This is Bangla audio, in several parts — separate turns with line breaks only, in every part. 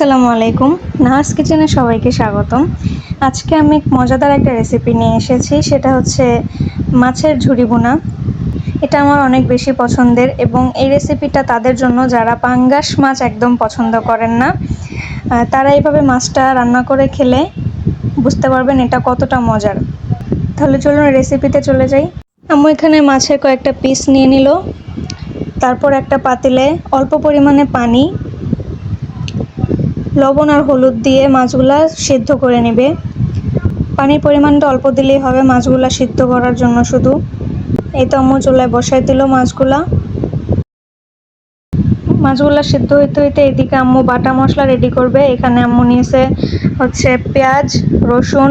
আসসালামু আলাইকুম। নাহার্স কিচেনে সবাইকে স্বাগতম। আজকে আমি মজাদার একটা রেসিপি নিয়ে এসেছি, সেটা হচ্ছে মাছের ঝুড়ি বোনা এটা আমার অনেক বেশি পছন্দের এবং এই রেসিপিটা তাদের জন্য যারা পাঙ্গাস মাছ একদম পছন্দ করেন না তারা এইভাবে মাছটা রান্না করে খেলে বুঝতে পারবেন এটা কতটা মজার। তাহলে চলুন রেসিপিতে চলে যাই। আমি এখানে মাছের কয়েকটা পিস নিয়ে নিল। তারপর একটা পাতিলে অল্প পরিমাণে পানি লবণ আর হলুদ দিয়ে মাছগুলা সিদ্ধ করে নেবে। পানির পরিমাণটা অল্প দিলেই হবে মাছগুলা সিদ্ধ করার জন্য শুধু। এই তো আম্মু চুলায় বসাই দিল মাছগুলা। মাছগুলা সিদ্ধ হইতে হইতে এদিকে আম্মু বাটা মশলা রেডি করবে। এখানে আম্মু নিয়েছে হচ্ছে পেঁয়াজ, রসুন,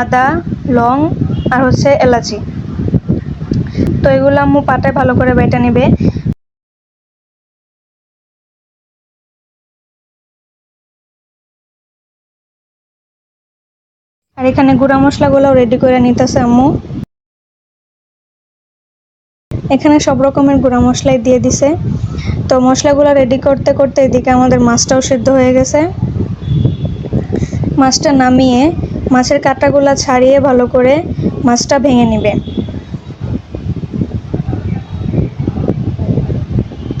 আদা, লং আর হচ্ছে এলাচি। তো এগুলো আম্মু পাটায় ভালো করে বেটে নেবে। আর এখানে গুঁড়া মশলাগুলোও রেডি করে নিতেছে আম্মু। এখানে সব রকমের গুঁড়া মশলাই দিয়ে দিছে। তো মশলাগুলো রেডি করতে করতে এদিকে আমাদের মাছটাও সিদ্ধ হয়ে গেছে। মাছটা নামিয়ে মাছের কাঁটাগুলা ছাড়িয়ে ভালো করে মাছটা ভেঙে নিবে।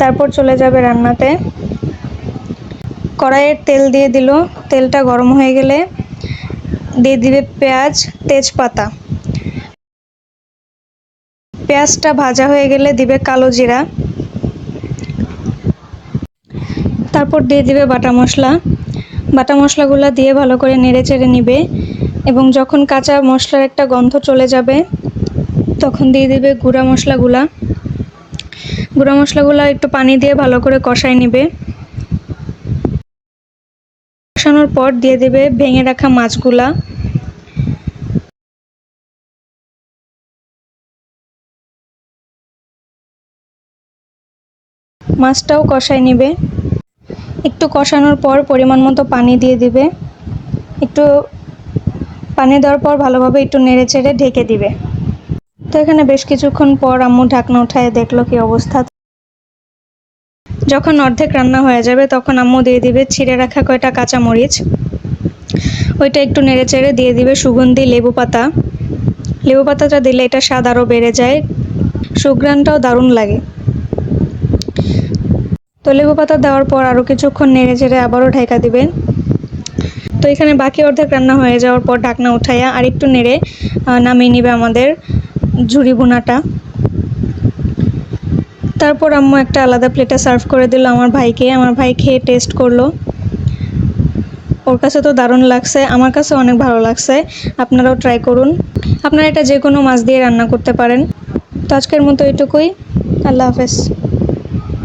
তারপর চলে যাবে রান্নাতে। কড়াইয়ের তেল দিয়ে দিল। তেলটা গরম হয়ে গেলে দিয়ে দিবে পেঁয়াজ, তেজপাতা। পেঁয়াজটা ভাজা হয়ে গেলে দিবে কালো জিরা। তারপর দিয়ে দিবে বাটা মশলা। বাটা মশলাগুলো দিয়ে ভালো করে নেড়ে চেড়ে নিবে এবং যখন কাঁচা মশলার একটা গন্ধ চলে যাবে, তখন দিয়ে দিবে গুঁড়া মশলাগুলা। গুঁড়া মশলাগুলো একটু পানি দিয়ে ভালো করে কষাই নিবে। কষানোর পর দিয়ে দেবে ভেঙে রাখা মাছগুলা। মাছটাও কষাই নিবে। একটু কষানোর পর পরিমাণ মতো পানি দিয়ে দিবে। একটু পানি দেওয়ার পর ভালোভাবে একটু নেড়ে চেড়ে ঢেকে দিবে। তো এখানে বেশ কিছুক্ষণ পর আম্মু ঢাকনা উঠায় দেখল কি অবস্থা। যখন অর্ধেক রান্না হয়ে যাবে, তখন আম্মু দিয়ে দিবে ছিঁড়ে রাখা কয়টা কাঁচামরিচ। ওইটা একটু নেড়ে চেড়ে দিয়ে দিবে সুগন্ধি লেবু পাতা। লেবু পাতাটা দিলে এটা স্বাদ আরও বেড়ে যায়। সুঘ্রাণটাও দারুণ লাগে। তো লেবু পাতা দেওয়ার পর আরও কিছুক্ষণ নেড়ে চেড়ে আবারও ঢেকা দিবেন তো এখানে বাকি অর্ধেক রান্না হয়ে যাওয়ার পর ঢাকনা উঠাইয়া আর একটু নেড়ে নামিয়ে নিবে আমাদের ঝুরি ভুনাটা। তারপর আম্মু একটা আলাদা প্লেটে সার্ভ করে দিল আমার ভাইকে। আমার ভাই খেয়ে টেস্ট করল। ওর কাছে তো দারুণ লাগছে। আমার কাছে অনেক ভালো লাগছে। আপনারাও ট্রাই করুন। আপনারা এটা যে কোনো মাছ দিয়ে রান্না করতে পারেন। তো আজকের মতো এটুকুই। আল্লাহ হাফেজ।